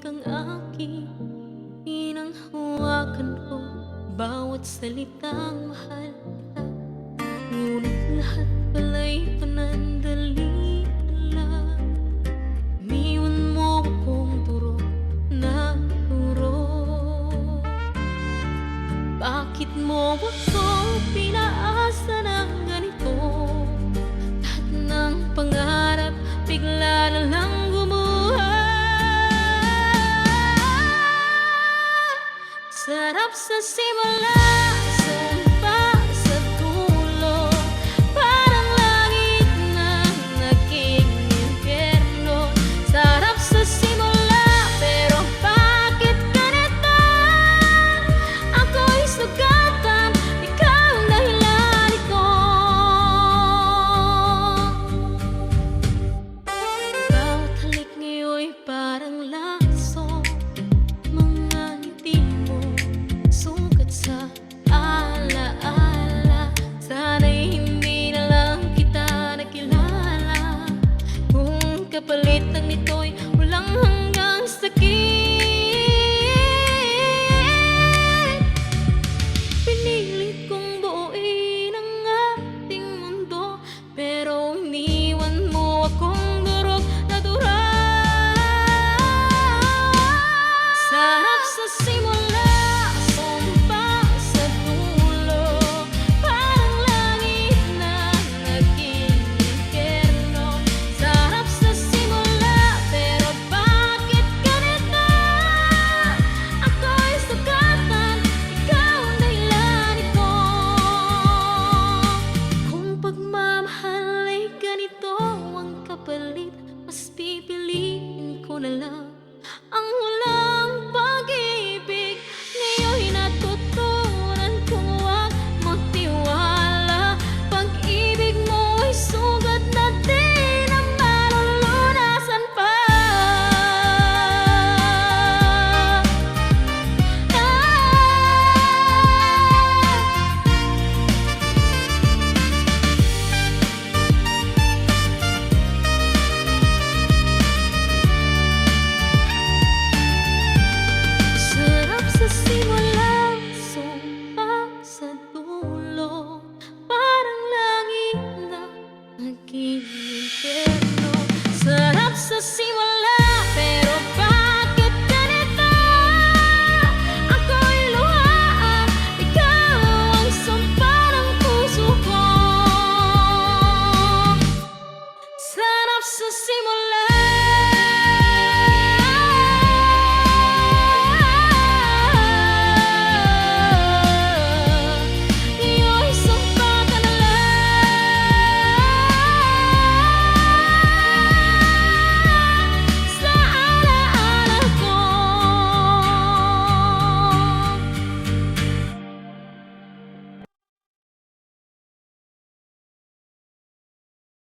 kang aking Pinanghawakan ko. Bawat salitang mahal kita Ngunit lahat pala'y panandali lang. Niwan mo akong turo na turo. Bakit mo ako pinaasa ng ganito? Lahat ng pangarap bigla na obsessive love. Alone. love. infierno será obsesivo